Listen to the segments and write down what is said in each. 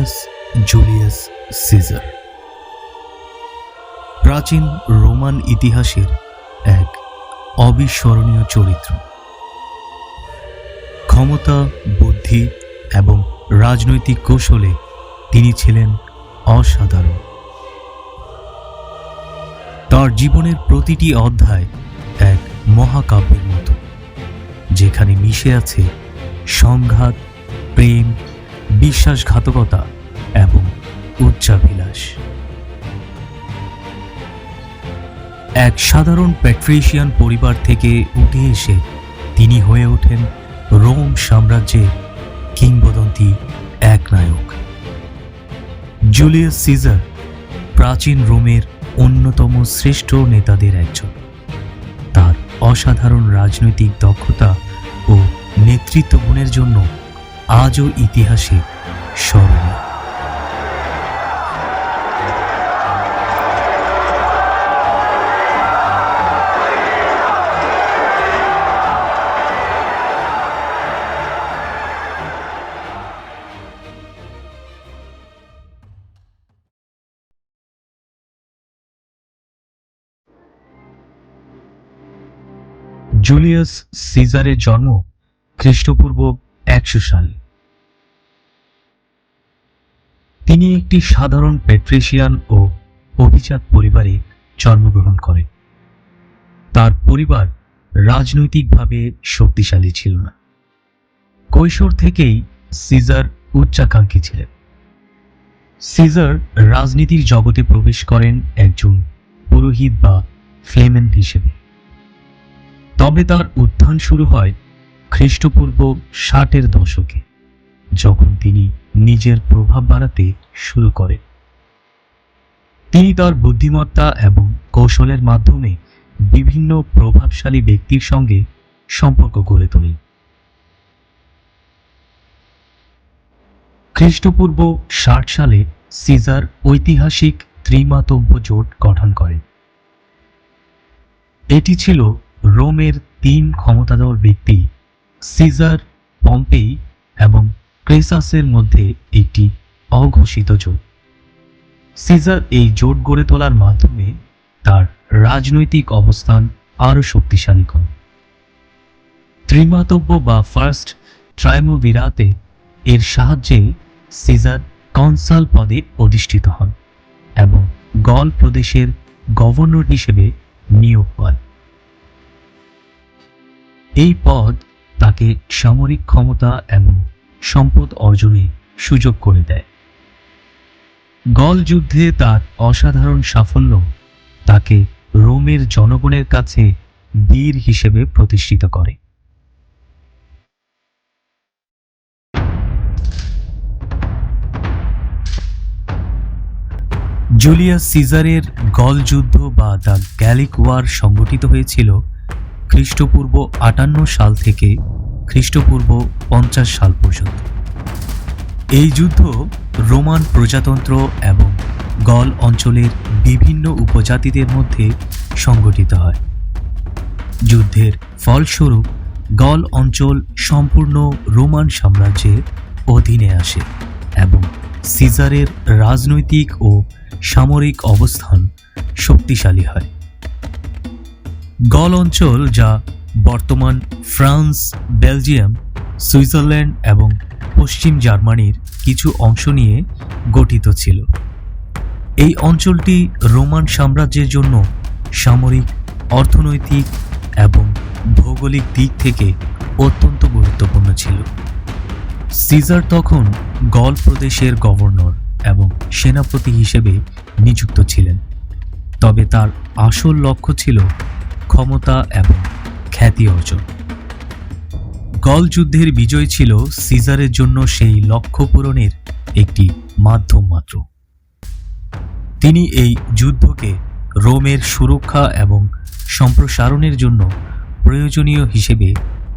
Titus Julius Caesar প্রাচীন Roman ইতিহাসের এক অবিস্মরণীয় চরিত্র। ক্ষমতা, বুদ্ধি এবং রাজনৈতিক কৌশলে তিনি ছিলেন অসাধারণ। তার জীবনের প্রতিটি অধ্যায় এক মহাকাব্যের মতো, যেখানে মিশে আছে সংঘাত, প্রেম বিশ্বাসঘাতকতা এবং উচ্চাভিলাষ। এক সাধারণ প্যাট্রিশিয়ান পরিবার থেকে উঠে এসে তিনি হয়ে ওঠেন রোম সাম্রাজ্যের কিংবদন্তি এক নায়ক। জুলিয়াস সিজার প্রাচীন রোমের অন্যতম শ্রেষ্ঠ নেতাদের একজন। তার অসাধারণ রাজনৈতিক দক্ষতা ও নেতৃত্ব গুণের জন্য আজও ইতিহাসে স্মরণীয়। জুলিয়াস সিজারের জন্ম খ্রিস্টপূর্ব একশো সাল। তিনি একটি সাধারণ পেট্রিশিয়ান ও অভিজাত পরিবারে জন্মগ্রহণ করেন। তার পরিবার রাজনৈতিকভাবে শক্তিশালী ছিল না। কৈশোর থেকেই সিজার উচ্চাকাঙ্ক্ষী ছিলেন। সিজার রাজনীতির জগতে প্রবেশ করেন একজন পুরোহিত বা ফ্লেমেন হিসেবে। তবে তার উত্থান শুরু হয় খ্রিস্টপূর্ব ষাটের দশকে, যখন তিনি নিজের প্রভাব বাড়াতে শুরু করেন। তিনি তার বুদ্ধিমত্তা এবং কৌশলের মাধ্যমে বিভিন্ন প্রভাবশালী ব্যক্তির সঙ্গে সম্পর্ক গড়ে তোলেন। খ্রিস্টপূর্ব ষাট সালে সিজার ঐতিহাসিক ত্রিমাতব্য জোট গঠন করেন। এটি ছিল রোমের তিন ক্ষমতাধর ব্যক্তি সিজার, পম্পেই এবং ক্রেসাসের মধ্যে একটি অঘোষিত জোট। সিজার এই জোট গড়ে তোলার মাধ্যমে তার রাজনৈতিক অবস্থান আরও শক্তিশালী করেন ত্রিমাতব্য বা ফার্স্ট ট্রাইমোভিরাতে এর সাহায্যে সিজার কনসাল পদে অধিষ্ঠিত হন এবং গল প্রদেশের গভর্নর হিসেবে নিয়োগ পান। এই পদ তাকে সামরিক ক্ষমতা এবং সম্পদ অর্জনে সুযোগ করে দেয়। গল যুদ্ধে তার অসাধারণ সাফল্য তাকে রোমের জনগণের কাছে বীর হিসেবে প্রতিষ্ঠিত করে। জুলিয়াস সিজারের গল যুদ্ধ বা দ্য গ্যালিক ওয়ার সংগঠিত হয়েছিল খ্রিস্টপূর্ব আটান্ন সাল থেকে খ্রিস্টপূর্ব পঞ্চাশ সাল পর্যন্ত। এই যুদ্ধ রোমান প্রজাতন্ত্র এবং গল অঞ্চলের বিভিন্ন উপজাতিদের মধ্যে সংগঠিত হয়। যুদ্ধের ফলস্বরূপ গল অঞ্চল সম্পূর্ণ রোমান সাম্রাজ্যের অধীনে আসে এবং সিজারের রাজনৈতিক ও সামরিক অবস্থান শক্তিশালী হয়। গল অঞ্চল যা বর্তমান ফ্রান্স, বেলজিয়াম, সুইজারল্যান্ড এবং পশ্চিম জার্মানির কিছু অংশ নিয়ে গঠিত ছিল। এই অঞ্চলটি রোমান সাম্রাজ্যের জন্য সামরিক, অর্থনৈতিক এবং ভৌগোলিক দিক থেকে অত্যন্ত গুরুত্বপূর্ণ ছিল। সিজার তখন গল প্রদেশের গভর্নর এবং সেনাপতি হিসেবে নিযুক্ত ছিলেন। তবে তার আসল লক্ষ্য ছিল ক্ষমতা এবং খ্যাতি অর্জন। গল যুদ্ধের বিজয় ছিল সিজারের জন্য সেই লক্ষ্য পূরণের একটি মাধ্যম মাত্র। তিনি এই যুদ্ধকে রোমের সুরক্ষা এবং সম্প্রসারণের জন্য প্রয়োজনীয় হিসেবে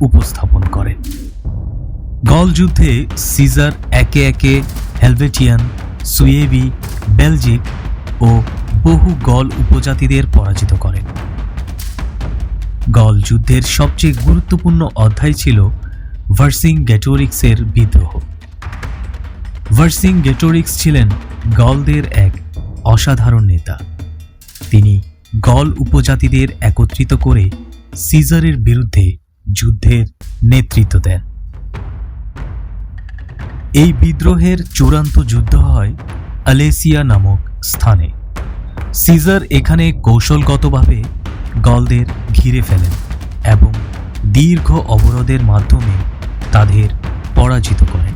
উপস্থাপন করেন। গল যুদ্ধে সিজার একে একে হেলভেটিয়ান, সুয়েবি, বেলজিক ও বহু গল উপজাতিদের পরাজিত করেন। গল যুদ্ধের সবচেয়ে গুরুত্বপূর্ণ অধ্যায় ছিল ভার্সিং গ্যাটোরিক্সের বিদ্রোহ। ভার্সিং গেটোরিক্স ছিলেন গলদের এক অসাধারণ নেতা। তিনি গল উপজাতিদের একত্রিত করে সিজারের বিরুদ্ধে যুদ্ধের নেতৃত্ব দেন। এই বিদ্রোহের চূড়ান্ত যুদ্ধ হয় আলেসিয়া নামক স্থানে। সিজার এখানে কৌশলগতভাবে গলদের ঘিরে ফেলেন এবং দীর্ঘ অবরোধের মাধ্যমে তাদের পরাজিত করেন।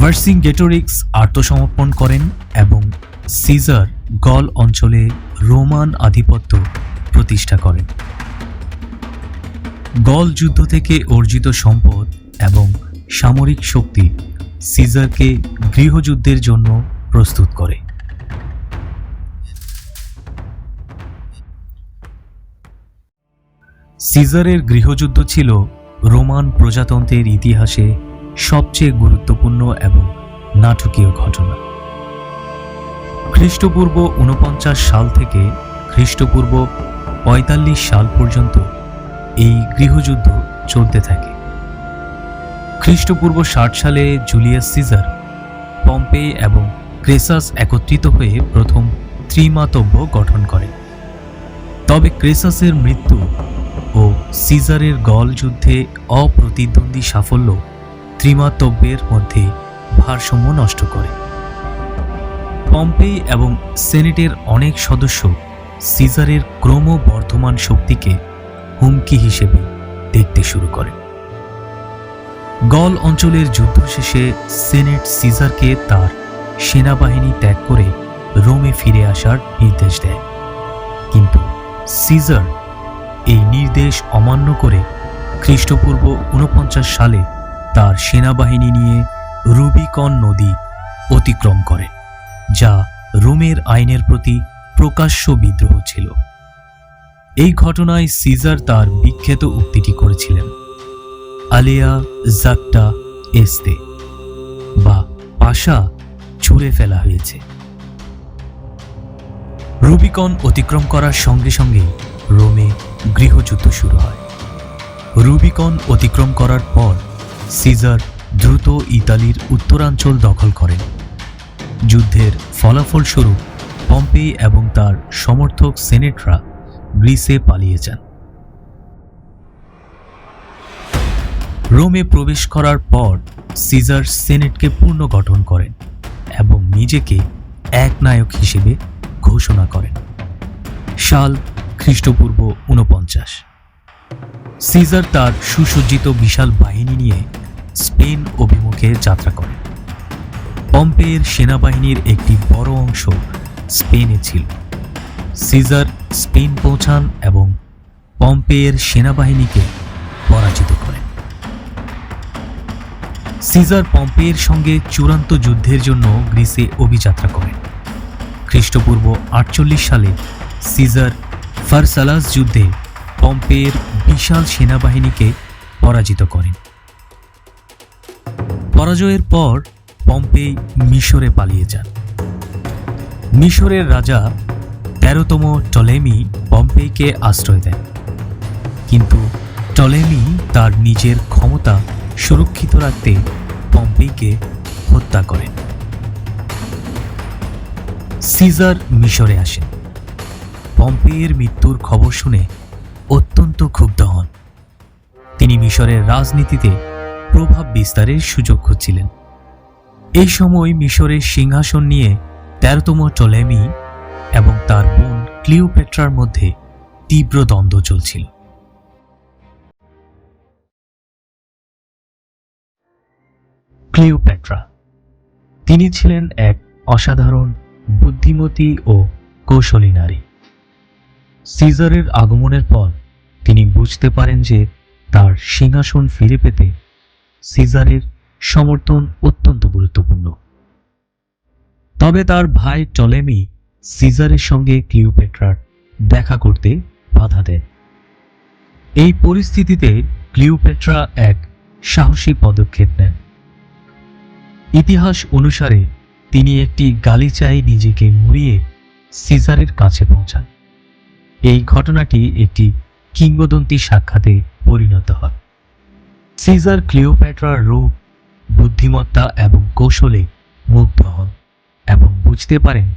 ভার্সিং গেটোরিক্স আত্মসমর্পণ করেন এবং সিজার গল অঞ্চলে রোমান আধিপত্য প্রতিষ্ঠা করেন। গল যুদ্ধ থেকে অর্জিত সম্পদ এবং সামরিক শক্তি সিজারকে গৃহযুদ্ধের জন্য প্রস্তুত করে। সিজারের গৃহযুদ্ধ ছিল রোমান প্রজাতন্ত্রের ইতিহাসে সবচেয়ে গুরুত্বপূর্ণ এবং নাটকীয় ঘটনা। খ্রিস্টপূর্ব উনপঞ্চাশ সাল থেকে খ্রিস্টপূর্ব পঁয়তাল্লিশ সাল পর্যন্ত এই গৃহযুদ্ধ চলতে থাকে। খ্রিস্টপূর্ব ষাট সালে জুলিয়াস সিজার, পম্পে এবং ক্রেসাস একত্রিত হয়ে প্রথম ত্রিমাতব্য গঠন করেন তবে ক্রেসাসের মৃত্যু সিজারের গল যুদ্ধে অপ্রতিদ্বন্দ্বী সাফল্য ত্রিমাতব্যের মধ্যে ভারসাম্য নষ্ট করে। পম্পেই এবং সেনেটের অনেক সদস্য সিজারের ক্রমবর্ধমান শক্তিকে হুমকি হিসেবে দেখতে শুরু করে। গল অঞ্চলের যুদ্ধ শেষে সেনেট সিজারকে তার সেনাবাহিনী ত্যাগ করে রোমে ফিরে আসার নির্দেশ দেয়। কিন্তু সিজার এই নির্দেশ অমান্য করে খ্রিস্টপূর্ব উনপঞ্চাশ সালে তার সেনাবাহিনী নিয়ে রুবিকন নদী অতিক্রম করে, যা রোমের আইনের প্রতি প্রকাশ্য বিদ্রোহ ছিল। এই ঘটনায় সিজার তার বিখ্যাত উক্তিটি করেছিলেন, আলিয়া জাকটা এস্তে বা পাশা ছুঁড়ে ফেলা হয়েছে রুবিকন অতিক্রম করার সঙ্গে সঙ্গে রোমে গৃহযুদ্ধ শুরু হয়। রুবিকন অতিক্রম করার পর, সিজার দ্রুত ইতালির উত্তরাঞ্চল দখল করেন। যুদ্ধের ফলাফলস্বরূপ পম্পে এবং তার সমর্থক সেনেটরা গ্রিসে পালিয়ে যান। রোমে প্রবেশ করার পর, সিজার সেনেটকে পুনর্গঠন করেন এবং নিজেকে এক নায়ক হিসেবে ঘোষণা করেন। সাল খ্রিস্টপূর্ব ঊনপঞ্চাশ। সিজার তার সুসজ্জিত বিশাল বাহিনী নিয়ে স্পেন অভিমুখে যাত্রা করেন পম্পেয়ের সেনাবাহিনীর একটি বড় অংশ স্পেনে ছিল। সিজার স্পেন পৌঁছান এবং পম্পের সেনাবাহিনীকে পরাজিত করেন। সিজার পম্পের সঙ্গে চূড়ান্ত যুদ্ধের জন্য গ্রিসে অভিযাত্রা করেন। খ্রিস্টপূর্ব আটচল্লিশ সালে সিজার ফারসালাস যুদ্ধে পম্পেয়ের বিশাল সেনাবাহিনীকে পরাজিত করেন। পরাজয়ের পর পম্পেই মিশরে পালিয়ে যান। মিশরের রাজা তেরোতম টলেমি পম্পেইকে আশ্রয় দেন। কিন্তু টলেমি তার নিজের ক্ষমতা সুরক্ষিত রাখতে পম্পেইকে হত্যা করেন। সিজার মিশরে আসেন। পম্পেয়ের মৃত্যুর খবর শুনে অত্যন্ত ক্ষুব্ধ হন। তিনি মিশরের রাজনীতিতে প্রভাব বিস্তারের সুযোগ খুঁজছিলেন। এই সময় মিশরের সিংহাসন নিয়ে তেরোতম টলেমি এবং তার বোন ক্লিওপেট্রার মধ্যে তীব্র দ্বন্দ্ব চলছিল। ক্লিওপেট্রা, তিনি ছিলেন এক অসাধারণ বুদ্ধিমতী ও কৌশলী নারী। সিজারের আগমনের পর তিনি বুঝতে পারেন যে তার সিংহাসন ফিরে পেতে সিজারের সমর্থন অত্যন্ত গুরুত্বপূর্ণ। তবে তার ভাই টলেমি সিজারের সঙ্গে ক্লিওপেট্রার দেখা করতে বাধা দেন। এই পরিস্থিতিতে ক্লিওপেট্রা এক সাহসী পদক্ষেপ নেন। ইতিহাস অনুসারে তিনি একটি গালিচায় নিজেকে মুড়িয়ে সিজারের কাছে পৌঁছান। এই ঘটনাটি একটি কিংবদন্তি সাক্ষাতে পরিণত হয়। সিজার ক্লিওপ্যাট্রার রূপ, বুদ্ধিমত্তা এবং কৌশলে মুগ্ধ হন এবং বুঝতে পারেন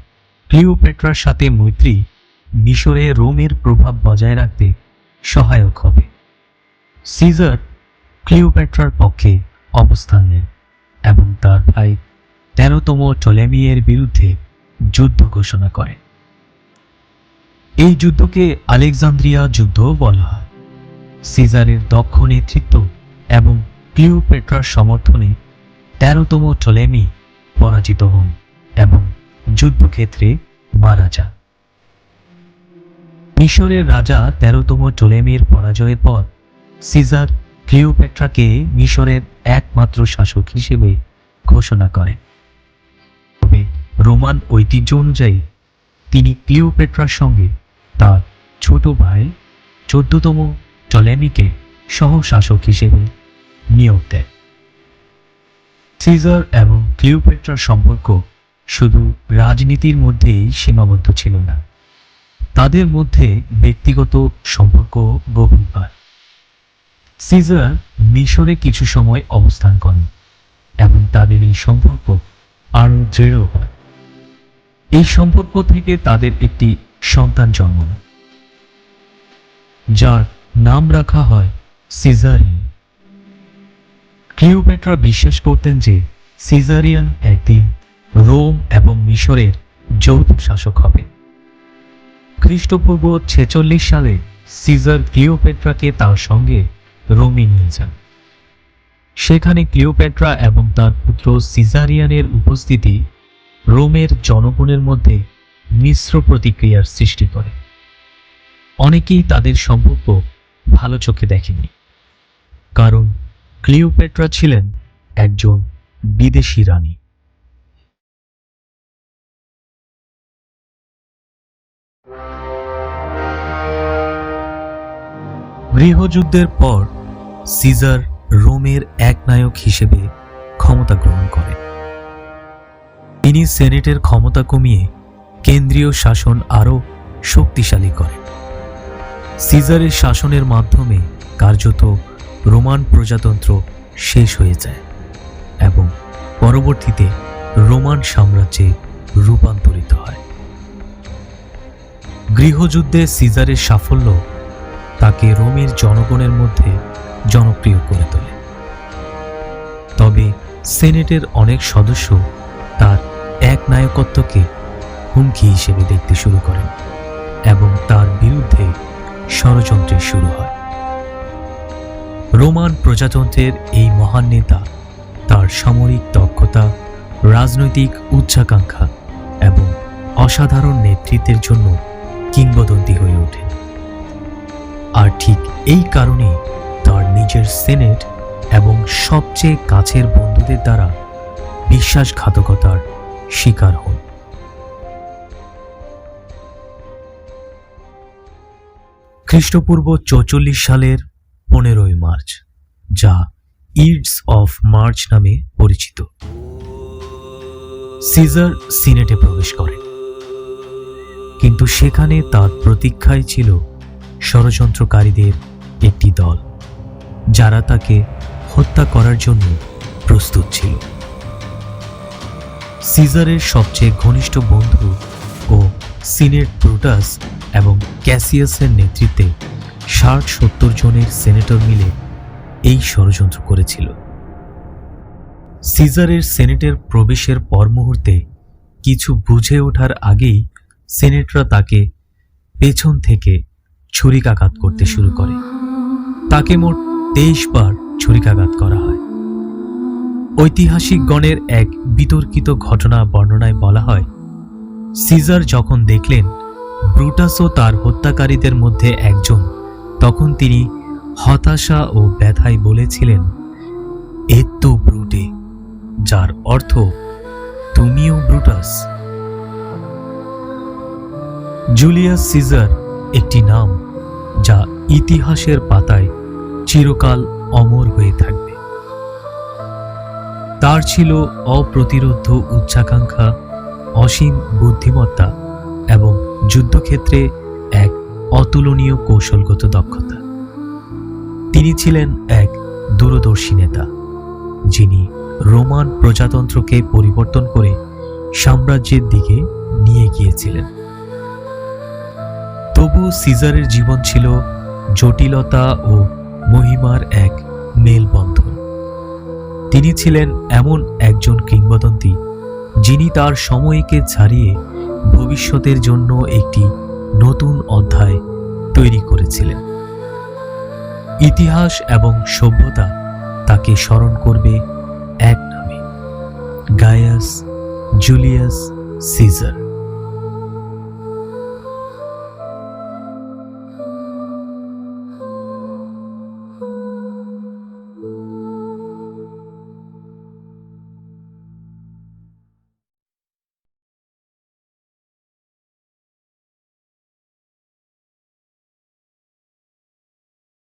ক্লিওপেট্রার সাথে মৈত্রী মিশরে রোমের প্রভাব বজায় রাখতে সহায়ক হবে। সিজার ক্লিওপেট্রার পক্ষে অবস্থান নেন এবং তার ভাই তেরোতম টলেমিয়ের বিরুদ্ধে যুদ্ধ ঘোষণা করেন। এই যুদ্ধকে আলেকজান্দ্রিয়া যুদ্ধও বলা হয়। সিজারের দক্ষ নেতৃত্ব এবং ক্লিওপেট্রার সমর্থনে তেরোতম টলেমি পরাজিত হন এবং যুদ্ধক্ষেত্রে মারা যান। মিশরের রাজা তেরোতম টলেমির পরাজয়ের পর সিজার ক্লিওপেট্রাকে মিশরের একমাত্র শাসক হিসেবে ঘোষণা করেন। তবে রোমান ঐতিহ্য অনুযায়ী তিনি ক্লিওপেট্রার সঙ্গে তার ছোট ভাই চোদ্দতম টলেমিকে সহশাসক হিসেবে নিয়োগ দেয়। সিজার এবং ক্লিওপেট্রার সম্পর্ক শুধু রাজনীতির মধ্যেই সীমাবদ্ধ ছিল না। তাদের মধ্যে ব্যক্তিগত সম্পর্ক গভীর হয় সিজার মিশরে কিছু সময় অবস্থান করেন এবং তাদের এই সম্পর্ক আরও দৃঢ় হয়। এই সম্পর্ক থেকে তাদের একটি সন্তান জন্ম যার নাম রাখা হয় সিজারিয়ান। ক্লিওপেট্রা বিশ্বাস করতেন যে সিজারিয়ান একদিন রোম এবং মিশরের যৌথ শাসক হবে। খ্রিস্টপূর্ব ছেচল্লিশ সালে সিজার ক্লিওপেট্রাকে তার সঙ্গে রোমে নিয়ে যান। সেখানে ক্লিওপেট্রা এবং তার পুত্র সিজারিয়ানের উপস্থিতি রোমের জনগণের মধ্যে মিশ্র প্রতিক্রিয়ার সৃষ্টি করে। অনেকেই তাদের সম্পর্ক ভালো চোখে দেখেনি। কারণ ক্লিওপেট্রা ছিলেন একজন বিদেশি রানী। গৃহযুদ্ধের পর সিজার রোমের এক নায়ক হিসেবে ক্ষমতা গ্রহণ করেন তিনি সেনেটের ক্ষমতা কমিয়ে কেন্দ্রীয় শাসন আরও শক্তিশালী করেন সিজারের শাসনের মাধ্যমে কার্যত রোমান প্রজাতন্ত্র শেষ হয়ে যায় এবং পরবর্তীতে রোমান সাম্রাজ্যে রূপান্তরিত হয়। গৃহযুদ্ধে সিজারের সাফল্য তাকে রোমের জনগণের মধ্যে জনপ্রিয় করে তোলে। তবে সেনেটের অনেক সদস্য তার এক নায়কত্বকে হুমকি হিসেবে দেখতে শুরু করেন এবং তার বিরুদ্ধে ষড়যন্ত্রের শুরু হয়। রোমান প্রজাতন্ত্রের এই মহান নেতা তার সামরিক দক্ষতা, রাজনৈতিক উচ্চাকাঙ্ক্ষা এবং অসাধারণ নেতৃত্বের জন্য কিংবদন্তি হয়ে ওঠেন। আর ঠিক এই কারণে তার নিজের সেনেট এবং সবচেয়ে কাছের বন্ধুদের দ্বারা বিশ্বাসঘাতকতার শিকার হন। খ্রিস্টপূর্ব চৌচল্লিশ সালের পনেরোই মার্চ, যা ইডস অফ মার্চ নামে পরিচিত। সিজার সিনেটে প্রবেশ করেন কিন্তু সেখানে তার প্রতীক্ষায় ছিল ষড়যন্ত্রকারীদের একটি দল, যারা তাকে হত্যা করার জন্য প্রস্তুত ছিল। সিজারের সবচেয়ে ঘনিষ্ঠ বন্ধু সিনেট ব্রুটাস এবং ক্যাসিয়াসের নেতৃত্বে ষাট সত্তর জনের সেনেটর মিলে এই ষড়যন্ত্র করেছিল। সিজারের সেনেটের প্রবেশের পর মুহূর্তে কিছু বুঝে ওঠার আগেই সেনেটরা তাকে পেছন থেকে ছুরিকাঘাত করতে শুরু করে। তাকে মোট তেইশ বার ছুরিকাঘাত করা হয়। ঐতিহাসিক গণের এক বিতর্কিত ঘটনা বর্ণনায় বলা হয় সিজার যখন দেখলেন, ব্রুটাসও তার হত্যাকারীদের মধ্যে একজন, তখন তিনি হতাশা ও ব্যথায় বলেছিলেন এত্তো ব্রুটে, যার অর্থ তুমিও ব্রুটাস। জুলিয়াস সিজার একটি নাম, যা ইতিহাসের পাতায় চিরকাল অমর হয়ে থাকবে। তার ছিল অপ্রতিরোধ্য উচ্চাকাঙ্ক্ষা অসীম বুদ্ধিমত্তা এবং যুদ্ধক্ষেত্রে এক অতুলনীয় কৌশলগত দক্ষতা। তিনি ছিলেন এক দূরদর্শী নেতা, যিনি রোমান প্রজাতন্ত্রকে পরিবর্তন করে সাম্রাজ্যের দিকে নিয়ে গিয়েছিলেন। তবু সিজারের জীবন ছিল জটিলতা ও মহিমার এক মেলবন্ধন। তিনি ছিলেন এমন একজন কিংবদন্তি যিনি তার সময়কে ছাড়িয়ে ভবিষ্যতের জন্য একটি নতুন অধ্যায় তৈরি করেছিলেন। ইতিহাস এবং সভ্যতা তাকে স্মরণ করবে এক নামে, গায়াস জুলিয়াস সিজার।